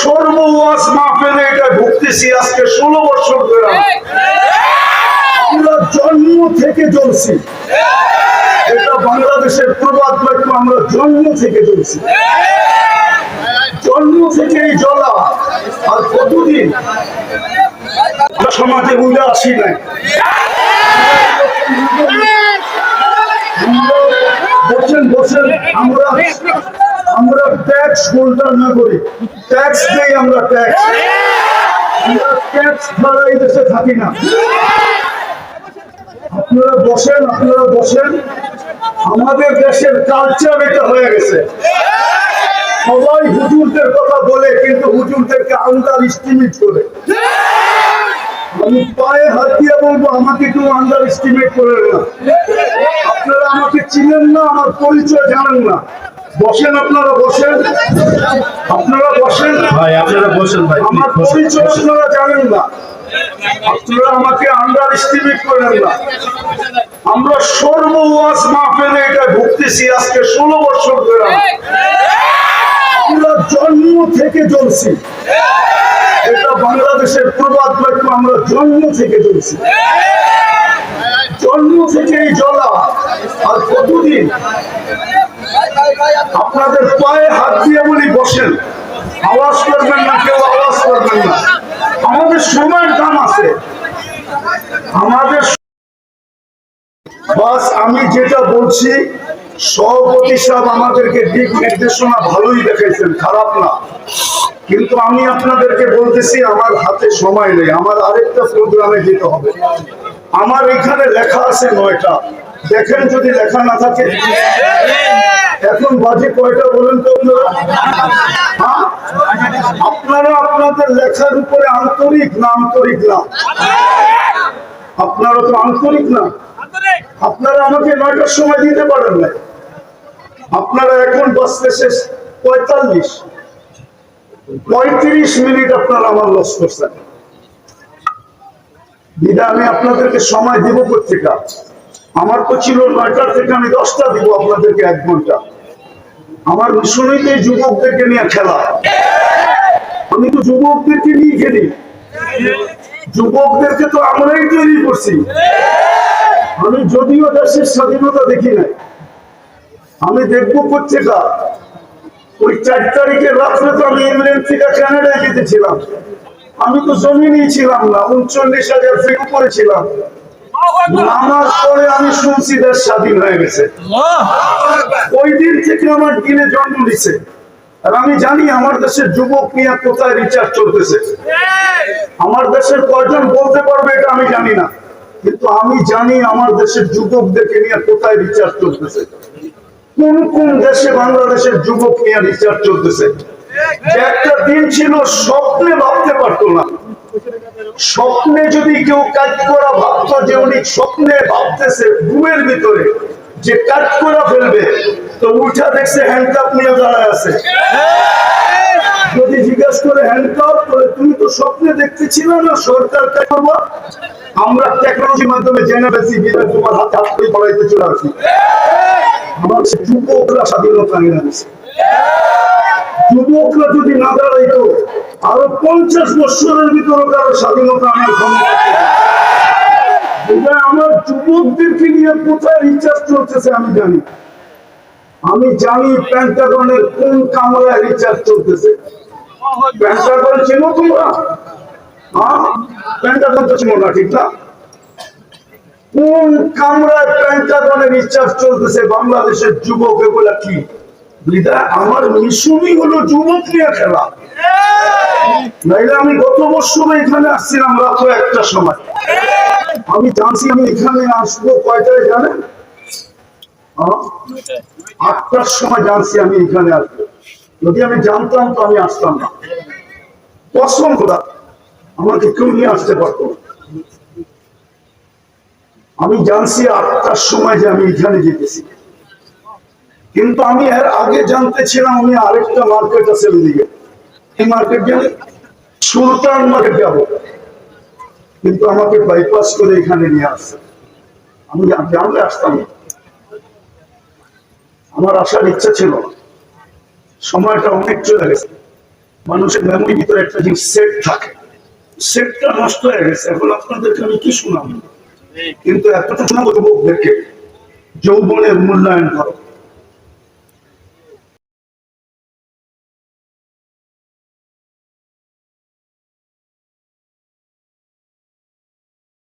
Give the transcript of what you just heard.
সর্ব ওয়াজ মাহফিলে এটা ভুগতেছি আজকে ষোলো বছর ধরে। আমরা জন্ম থেকে জ্বলছি। এটা বাংলাদেশের প্রবাদ বাক্য, আমরা জন্ম থেকে জ্বলছি। জন্ম থেকে এই জ্বলা, আর কতদিন? সমাজে বুঝে আসি নাই। বসেন আমরা আমরা ট্যাক্স হোল্ডার না করি, ট্যাক্স দেই আমরা ট্যাক্স। আমরা ট্যাক্স ছাড়া এই দেশে থাকি না। আপনারা বসেন আপনারা বসেন। আমাদের দেশের কালচার এটা হয়ে গেছে। সবাই হুজুরদের কথা বলে, কিন্তু হুজুরদেরকে আন্ডার এস্টিমেট করে আমি পায়ে হাত দিয়ে বলব, আমাকে কেউ আন্ডার এস্টিমেট করে না। আপনারা আমাকে চিনেন না, আমার পরিচয় জানেন না। বসেন আপনারা বসেন। আপনারা বসেন। ভাই আপনারা বসেন ভাই আমার পরিচয় আপনারা জানেন না। আপনারা আমাকে আন্ডার এস্টিমেট করেন না। আমরা সর্ব ওয়াজ মাহফিলে এটা ভুগতেছি আজকে ষোলো বছর ধরে। আমরা জন্ম থেকে জ্বলছি। এটা বাংলাদেশের প্রবাদ বাক্য আমরা জন্ম থেকে জ্বলছি। জন্ম থেকে এই জ্বলা। আর কতদিন? আপনাদের পায়ে হাত দিয়ে বলি বসেন। আওয়াজ করবেন না, কেউ আওয়াজ করবেন না। আমাদের সময়ের দাম আছে। আমাদের বাস, আমি যেটা বলছি, সভাপতি সাহেব আমাদেরকে দিক নির্দেশনা ভালোই দেখাইছেন, খারাপ না। কিন্তু আমি আপনাদেরকে বলতেছি, আমার হাতে সময় নেই, আমার আরেকটা প্রোগ্রামে যেতে হবে। আমার এখানে লেখা আছে নয়টা। দেখেন যদি লেখা না থাকে। এখন বাজে কয়টা বলেন তো আপনারা? হ্যাঁ? আপনাদের লেখার উপরে আন্তরিক না আন্তরিক না? আপনারা তো আন্তরিক না। আপনারা আমাকে নয়টার সময় দিতে পারেন না। আপনারা এখন বাঁচতে শেষ পঁয়তাল্লিশ। পঁয়ত্রিশ মিনিট আপনারা আমার লস করছেন। দিদা আমি আপনাদেরকে সময় দিব পত্রিকা। আমার তো ছিল নয়টার থেকে আমি দশটা দিব আপনাদেরকে এক ঘণ্টা। আমার মিশনই তো এই যুবকদেরকে নিয়ে খেলা। আমি তো যুবকদেরকে নিয়ে খেলি। যুবকদেরকে তো আমরাই তৈরি করছি। আমি যদিও দেশের স্বাধীনতা দেখি নাই। আমি দেখব পত্রিকা। ওই চার তারিখের রাত্রে তো আমি ইংল্যান্ড থেকে কানাডায় যেতেছিলাম। আমি তো জমি নিয়েছিলাম না, উনচল্লিশ হাজার ফিট উপরে ছিলাম। নামার পরে আমি শুনছি দেশ স্বাধীন হয়ে গেছে। ওই দিন থেকে আমার দিনে জন্ম নিছে। আর আমি জানি আমার দেশের যুবক নিয়ে কোথায় রিচার্জ চলতেছে। আমার দেশের কয়জন বলতে পারবে এটা আমি জানি না। কিন্তু আমি জানি আমার দেশের যুবকদেরকে নিয়ে কোথায় রিচার্জ চলতেছে। কোন কোন দেশে বাংলাদেশের যুবক নিয়ে রিচার্জ চলতেছে। একটা দিন ছিল স্বপ্নে ভাবতে পারতো না। স্বপ্নে যদি কেউ কাজ করা ভাবতো যে উনি স্বপ্নে ভাবতেছে ঘুমের ভিতরে, যে কাজ করা ফেলবে, তো উঠা দেখছে হ্যান্ডকাপ নিয়ে দাঁড়ায় আছে। যদি জিজ্ঞাসা করে হ্যান্ডকাপ তুমি তো স্বপ্নে দেখতেছিল না, সরকার করব আমরা টেকনোলজির মাধ্যমে জেনে পেয়েছি বিদায় তোমার হাতে হাত করে পড়াইতে চলে আসি। আমার যুবকরা স্বাধীনতা এনে দিচ্ছে যুবকরা যদি না দাঁড়াইতো আরও পঞ্চাশ বছরের ভিতরে কারও স্বাধীনতা আনার ক্ষমতা। আমার যুবকদেরকে নিয়ে কোথায় রিচার্জ চলতেছে আমি জানি। আমি জানি প্যান্টাগনের কোন কামরায় রিচার্জ চলতেছে। প্যান্টাগন চেনো তোমরা? প্যান্টাগন তো চেনো না, ঠিক না? কোন কামরায় প্যান্টাগনের রিচার্জ চলতেছে? বাংলাদেশের যুবক এগুলা কি? আমার মিশনই হলো যুবক নিয়ে খেলা। আমি গত বছর এখানে আসছিলাম রাত একটা সময়। আমি জানছি আমি এখানে আসব কয়টায় জানেন আটটার সময় জানছি আমি এখানে আসব। যদি আমি জানতাম তো আমি আসতাম না। কসম খোদা, আমাকে কেউ নিয়ে আসতে পারতো আমি জানছি আটটার সময় যে আমি এখানে যেতেছি। কিন্তু আমি এর আগে জানতে ছিলাম আমি আরেকটা মার্কেট আছে ওইদিকে মার্কেট সুলতান মার্কেট যাব। কিন্তু আমাকে বাইপাস করে এখানে নিয়ে আসছে। আমি জান- জানলে আসতাম আমার আসার ইচ্ছা ছিল। সময়টা অনেক চলে গেছে। মানুষের মেমোরির ভিতরে একটা জিনিস সেট থাকে। সেটটা নষ্ট হয়ে গেছে। এখন আপনাদেরকে আমি কি শোনাবো? কিন্তু একটা শোনাবো যুবকদেরকে। যৌবনের মূল্যায়ন করো।